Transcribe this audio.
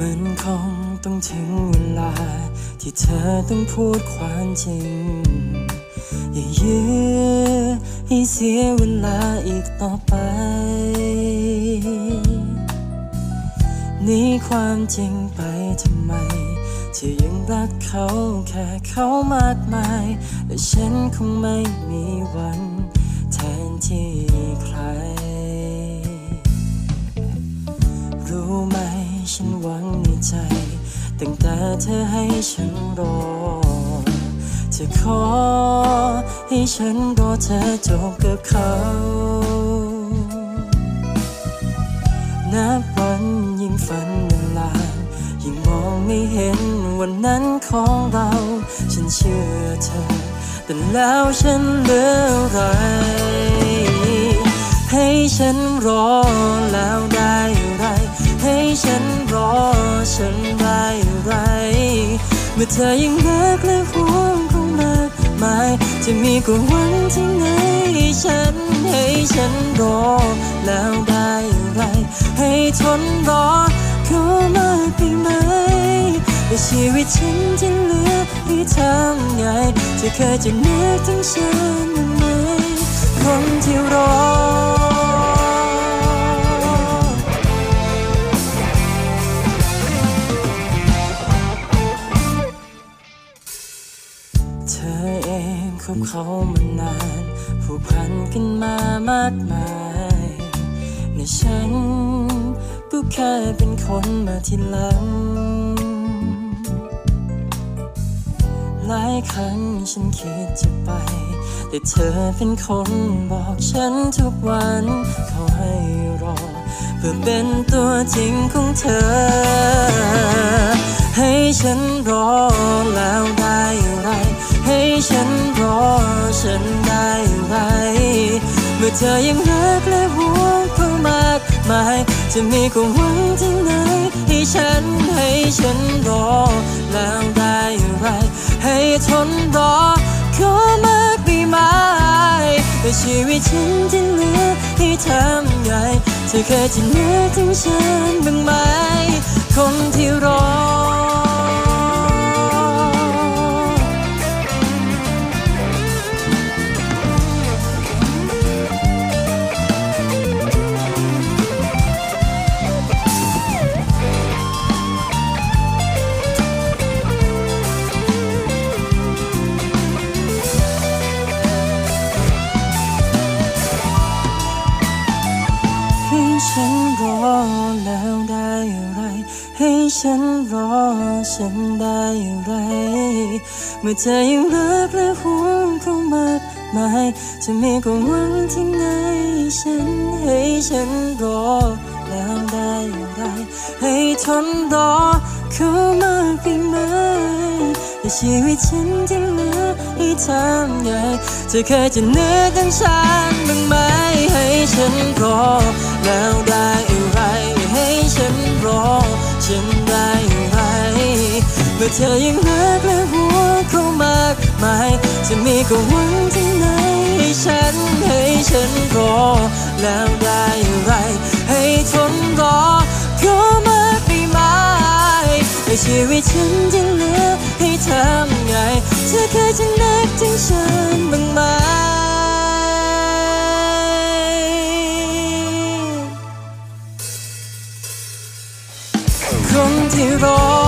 มันคงต้องถึงเวลา ที่เธอต้องพูดความจริง อย่ายื้อให้เสียเวลาอีกต่อไป นี่ความจริงไปทำไมที่ยังรักเขาแค่เขามากมาย และฉันคงไม่มีวันแทนที่ใคร ตั้งแต่เธอให้ฉันรอเธอขอให้ฉันรอเธอจบกับเขานับวันยิ่งฝันนานๆยิ่งมองไม่เห็นวันนั้นของเรา ฉันเชื่อเธอ แต่แล้วฉันเหลืออะไร ให้ฉันรอแล้วได้อะไร ให้ฉันรอฉันได้ ไร เมื่อเธอยังรักและห่วงเขามากมาย จะมีกว่าวันที่ไหนฉันให้ฉันรอแล้วได้อะไร ให้ทนรอเขามากไปไหมแต่ชีวิตฉันที่เหลือให้ทำไงจะเคยจะนึกถึงฉันไหมคนที่รอ องคบเขามานาน ผูกพันกันมามากมายในฉันก็แค่เป็นคนมาทีหลัง หลายครั้งฉันคิดจะไป แต่เธอเป็นคนบอกฉันทุกวันเขาให้รอ เพื่อเป็นตัวจริงของเธอ ให้ฉันรอแล้วได้ ให้ฉันรอฉันได้อะไรเมื่อเธอยังรักและห่วงเขามากมายจะมีความหวังที่ไหนให้ฉันให้ฉันรอแล้วได้ไรให้ทนรอขอมากไปไหมแต่ชีวิตฉันที่เหลือให้ทำไงเธอเคยจะนึกถึงฉันบ้างไหมคนที่รอ นรอแล้วได้อะไร ให้ฉันรอฉันได้อะไร เมื่อเธอยังรักและห่วงเขามากมายจะมีความหวังที่ไหนฉันให้ฉันรอแล้วได้อะไร ให้ทนรอเขามากไปไหมแต่ชีวิตฉันที่เหลือให้ทำไงเธอเคยจะนึกถึงฉันบ้างไหม เธอยังรักและห่วงเขามากมายจะมีก็หวังที่ไหนให้ฉันให้ฉันรอแล้วได้อะไร ให้ทนรอเขามาปีไม้ในชีวิตฉันจะเหลือให้ทำไงเธอเคยจะนักถึงฉันบ้างไหมคนที่รอ